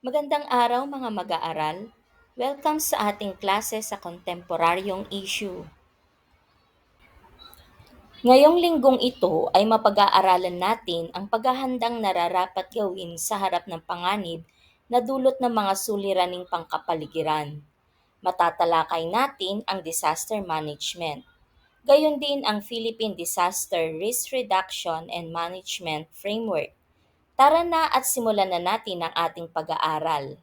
Magandang araw mga mag-aaral. Welcome sa ating klase sa kontemporaryong issue. Ngayong linggong ito ay mapag-aaralan natin ang paghahandang nararapat gawin sa harap ng panganib na dulot ng mga suliraning pangkapaligiran. Matatalakay natin ang disaster management. Gayon din ang Philippine Disaster Risk Reduction and Management Framework Tara na at simulan na natin ang ating pag-aaral.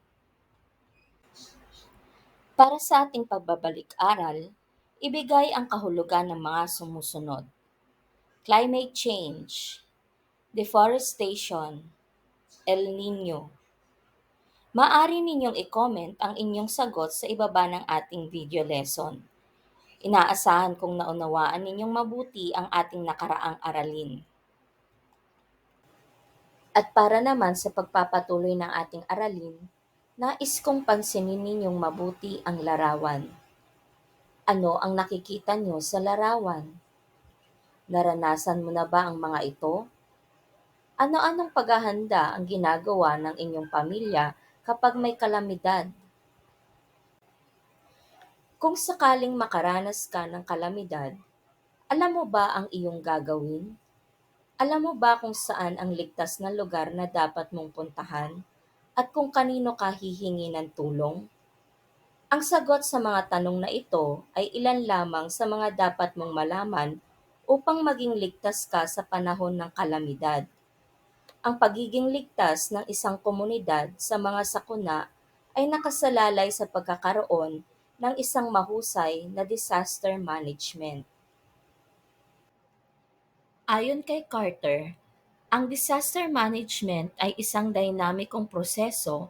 Para sa ating pagbabalik-aral, ibigay ang kahulugan ng mga sumusunod. Climate change, deforestation, El Nino. Maari ninyong i-comment ang inyong sagot sa ibaba ng ating video lesson. Inaasahan kong naunawaan ninyong mabuti ang ating nakaraang aralin. At para naman sa pagpapatuloy ng ating aralin, nais kong pansinin ninyong mabuti ang larawan. Ano ang nakikita nyo sa larawan? Naranasan mo na ba ang mga ito? Ano-anong paghahanda ang ginagawa ng inyong pamilya kapag may kalamidad? Kung sakaling makaranas ka ng kalamidad, alam mo ba ang iyong gagawin? Alam mo ba kung saan ang ligtas na lugar na dapat mong puntahan at kung kanino ka hihingi ng tulong? Ang sagot sa mga tanong na ito ay ilan lamang sa mga dapat mong malaman upang maging ligtas ka sa panahon ng kalamidad. Ang pagiging ligtas ng isang komunidad sa mga sakuna ay nakasalalay sa pagkakaroon ng isang mahusay na disaster management. Ayon kay Carter, ang disaster management ay isang dinamikong proseso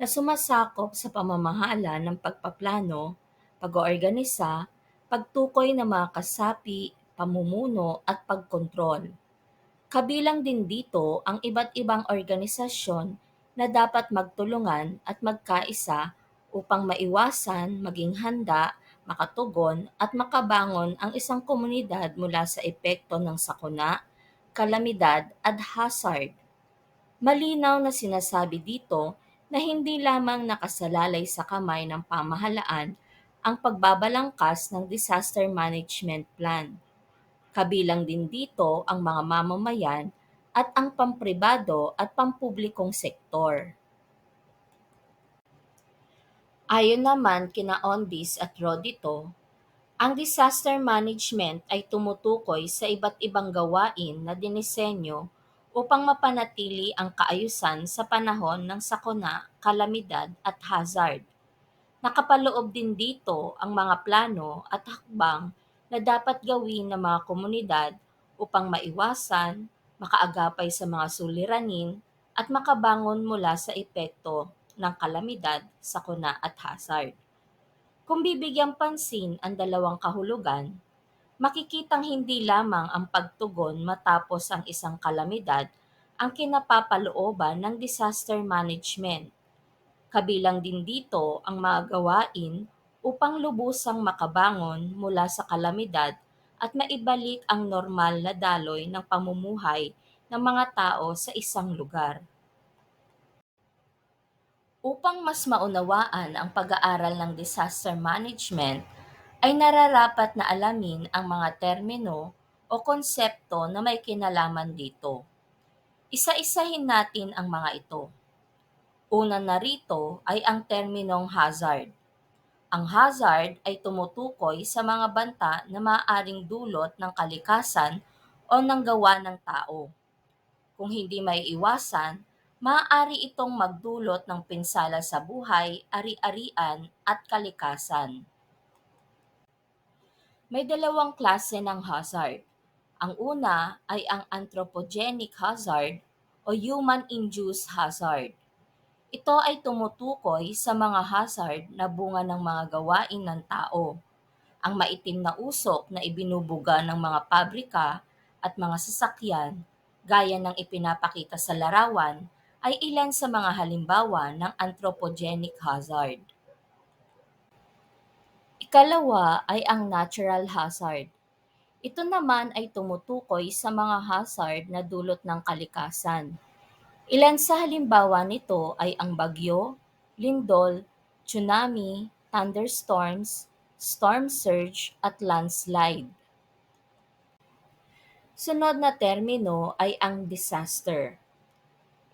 na sumasakop sa pamamahala ng pagpaplano, pag-oorganisa, pagtukoy ng mga kasapi, pamumuno at pagkontrol. Kabilang din dito ang iba't ibang organisasyon na dapat magtulungan at magkaisa upang maiwasan, maging handa makatugon at makabangon ang isang komunidad mula sa epekto ng sakuna, kalamidad at hazard. Malinaw na sinasabi dito na hindi lamang nakasalalay sa kamay ng pamahalaan ang pagbabalangkas ng disaster management plan. Kabilang din dito ang mga mamamayan at ang pampribado at pampublikong sektor. Ayon naman kina Ondis at Rodito, ang disaster management ay tumutukoy sa iba't ibang gawain na dinisenyo upang mapanatili ang kaayusan sa panahon ng sakuna, kalamidad at hazard. Nakapaloob din dito ang mga plano at hakbang na dapat gawin ng mga komunidad upang maiwasan, makaagapay sa mga suliranin at makabangon mula sa epekto ng kalamidad, sakuna at hazard. Kung bibigyang pansin ang dalawang kahulugan, makikitang hindi lamang ang pagtugon matapos ang isang kalamidad ang kinapapalooban ng disaster management. Kabilang din dito ang mga gawain upang lubusang makabangon mula sa kalamidad at maibalik ang normal na daloy ng pamumuhay ng mga tao sa isang lugar. Upang mas maunawaan ang pag-aaral ng disaster management, ay nararapat na alamin ang mga termino o konsepto na may kinalaman dito. Isa-isahin natin ang mga ito. Una na rito ay ang terminong hazard. Ang hazard ay tumutukoy sa mga banta na maaaring dulot ng kalikasan o ng gawa ng tao. Kung hindi may iwasan, maaari itong magdulot ng pinsala sa buhay, ari-arian at kalikasan. May dalawang klase ng hazard. Ang una ay ang anthropogenic hazard o human-induced hazard. Ito ay tumutukoy sa mga hazard na bunga ng mga gawain ng tao. Ang maitim na usok na ibinubuga ng mga pabrika at mga sasakyan, gaya ng ipinapakita sa larawan, ay ilan sa mga halimbawa ng anthropogenic hazard. Ikalawa ay ang natural hazard. Ito naman ay tumutukoy sa mga hazard na dulot ng kalikasan. Ilan sa halimbawa nito ay ang bagyo, lindol, tsunami, thunderstorms, storm surge at landslide. Sunod na termino ay ang disaster.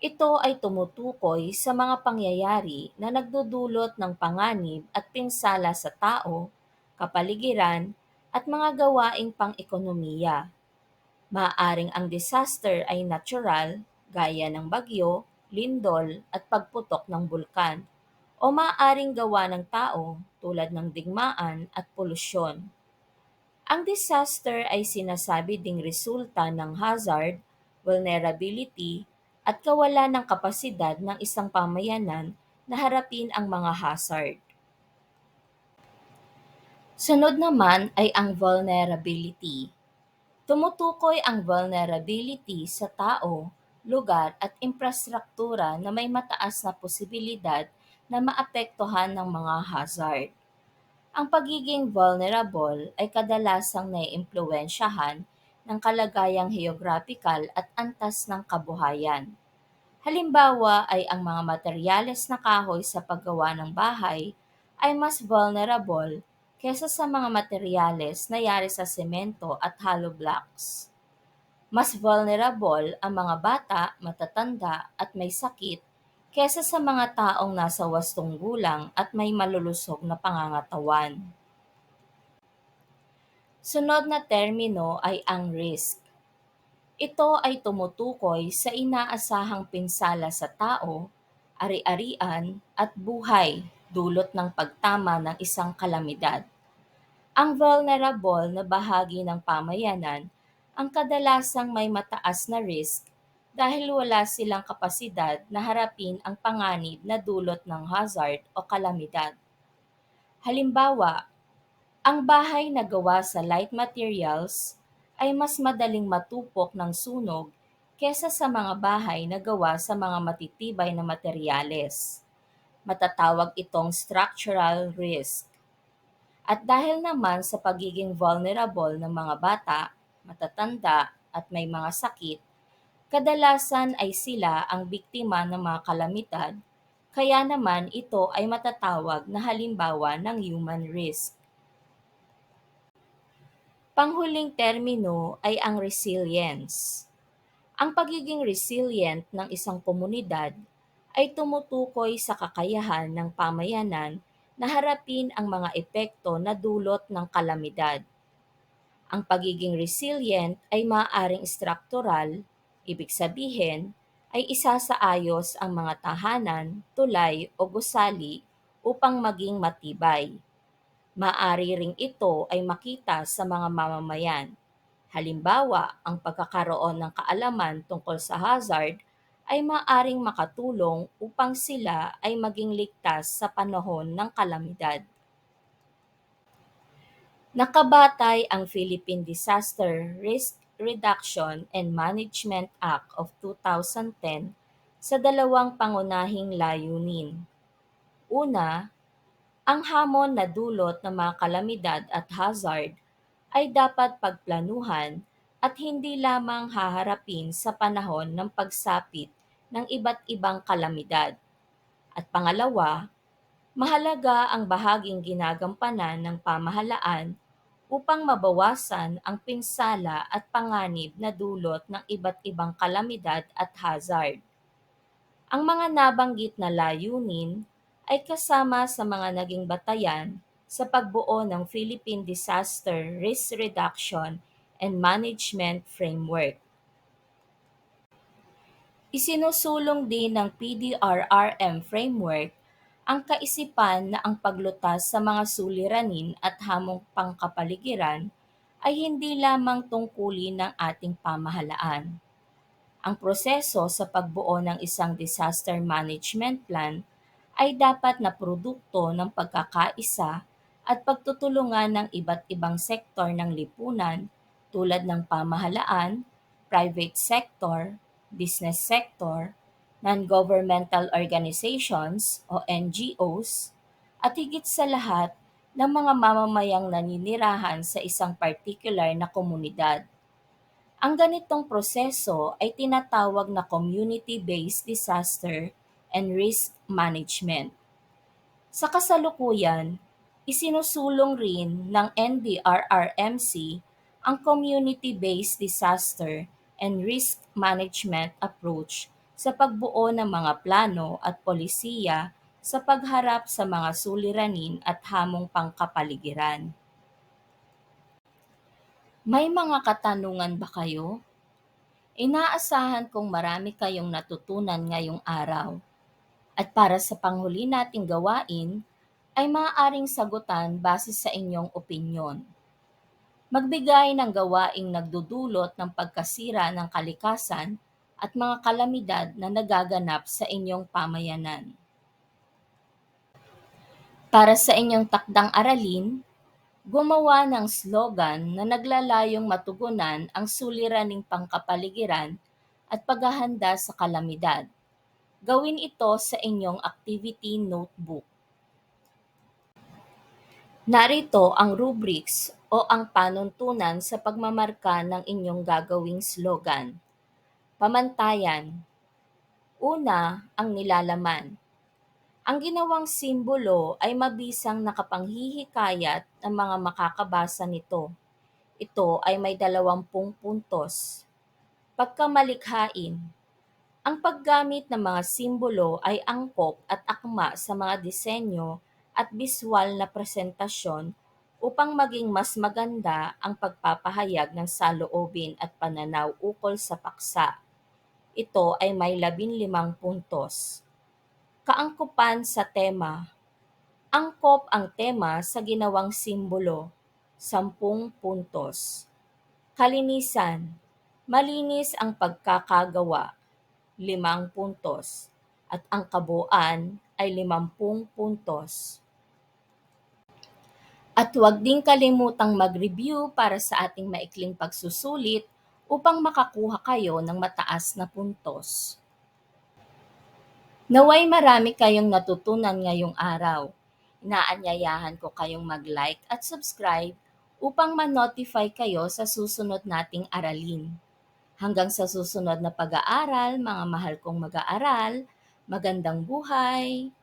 Ito ay tumutukoy sa mga pangyayari na nagdudulot ng panganib at pinsala sa tao, kapaligiran, at mga gawaing pang-ekonomiya. Maaaring ang disaster ay natural, gaya ng bagyo, lindol, at pagputok ng bulkan, o maaaring gawa ng tao tulad ng digmaan at polusyon. Ang disaster ay sinasabi ding resulta ng hazard, vulnerability, at kawalan ng kapasidad ng isang pamayanan na harapin ang mga hazard. Sunod naman ay ang vulnerability. Tumutukoy ang vulnerability sa tao, lugar at infrastruktura na may mataas na posibilidad na maapektuhan ng mga hazard. Ang pagiging vulnerable ay kadalasang naiimpluwensyahan ng kalagayang geographical at antas ng kabuhayan. Halimbawa ay ang mga materyales na kahoy sa paggawa ng bahay ay mas vulnerable kesa sa mga materyales na yari sa semento at hollow blocks. Mas vulnerable ang mga bata, matatanda at may sakit kesa sa mga taong nasa wastong gulang at may malulusog na pangangatawan. Sunod na termino ay ang risk. Ito ay tumutukoy sa inaasahang pinsala sa tao, ari-arian at buhay dulot ng pagtama ng isang kalamidad. Ang vulnerable na bahagi ng pamayanan ang kadalasang may mataas na risk dahil wala silang kapasidad na harapin ang panganib na dulot ng hazard o kalamidad. Halimbawa, ang bahay na gawa sa light materials ay mas madaling matupok ng sunog kesa sa mga bahay na gawa sa mga matitibay na materyales. Matatawag itong structural risk. At dahil naman sa pagiging vulnerable ng mga bata, matatanda at may mga sakit, kadalasan ay sila ang biktima ng mga kalamidad, kaya naman ito ay matatawag na halimbawa ng human risk. Panghuling termino ay ang resilience. Ang pagiging resilient ng isang komunidad ay tumutukoy sa kakayahan ng pamayanan na harapin ang mga epekto na dulot ng kalamidad. Ang pagiging resilient ay maaaring struktural, ibig sabihin ay isasaayos ang mga tahanan, tulay o gusali upang maging matibay Maari ring ito ay makita sa mga mamamayan. Halimbawa, ang pagkakaroon ng kaalaman tungkol sa hazard ay maaring makatulong upang sila ay maging ligtas sa panahon ng kalamidad. Nakabatay ang Philippine Disaster Risk Reduction and Management Act of 2010 sa dalawang pangunahing layunin. Una, ang hamon na dulot ng mga kalamidad at hazard ay dapat pagplanuhan at hindi lamang haharapin sa panahon ng pagsapit ng iba't ibang kalamidad. At pangalawa, mahalaga ang bahaging ginagampanan ng pamahalaan upang mabawasan ang pinsala at panganib na dulot ng iba't ibang kalamidad at hazard. Ang mga nabanggit na layunin ay kasama sa mga naging batayan sa pagbuo ng Philippine Disaster Risk Reduction and Management Framework. Isinusulong din ng PDRRM framework ang kaisipan na ang paglutas sa mga suliranin at hamong pangkapaligiran ay hindi lamang tungkulin ng ating pamahalaan. Ang proseso sa pagbuo ng isang disaster management plan ay dapat na produkto ng pagkakaisa at pagtutulungan ng iba't ibang sektor ng lipunan tulad ng pamahalaan, private sector, business sector, non-governmental organizations o NGOs, at higit sa lahat ng mga mamamayang naninirahan sa isang particular na komunidad. Ang ganitong proseso ay tinatawag na community-based disaster and risk management. Sa kasalukuyan, isinusulong rin ng NDRRMC ang community-based disaster and risk management approach sa pagbuo ng mga plano at polisiya sa pagharap sa mga suliranin at hamong pangkapaligiran. May mga katanungan ba kayo? Inaasahan kong marami kayong natutunan ngayong araw. At para sa panghuli nating gawain, ay maaaring sagutan base sa inyong opinyon. Magbigay ng gawaing nagdudulot ng pagkasira ng kalikasan at mga kalamidad na nagaganap sa inyong pamayanan. Para sa inyong takdang aralin, gumawa ng slogan na naglalayong matugunan ang suliraning pangkapaligiran at paghahanda sa kalamidad. Gawin ito sa inyong activity notebook. Narito ang rubrics o ang panuntunan sa pagmamarka ng inyong gagawing slogan. Pamantayan. Una, ang nilalaman. Ang ginawang simbolo ay mabisang nakapanghihikayat ng mga makakabasa nito. Ito ay may dalawampung puntos. Pagkamalikhain. Ang paggamit ng mga simbolo ay angkop at akma sa mga disenyo at biswal na presentasyon upang maging mas maganda ang pagpapahayag ng saloobin at pananaw ukol sa paksa. Ito ay may labinlimang puntos. Kaangkupan sa tema. Angkop ang tema sa ginawang simbolo. Sampung puntos. Kalinisan. Malinis ang pagkakagawa. Limang puntos. At ang kabuuan ay limampung puntos. At huwag ding kalimutang mag-review para sa ating maikling pagsusulit upang makakuha kayo ng mataas na puntos. Naway marami kayong natutunan ngayong araw. Inaanyayahan ko kayong mag-like at subscribe upang ma-notify kayo sa susunod nating aralin. Hanggang sa susunod na pag-aaral, mga mahal kong mag-aaral, magandang buhay!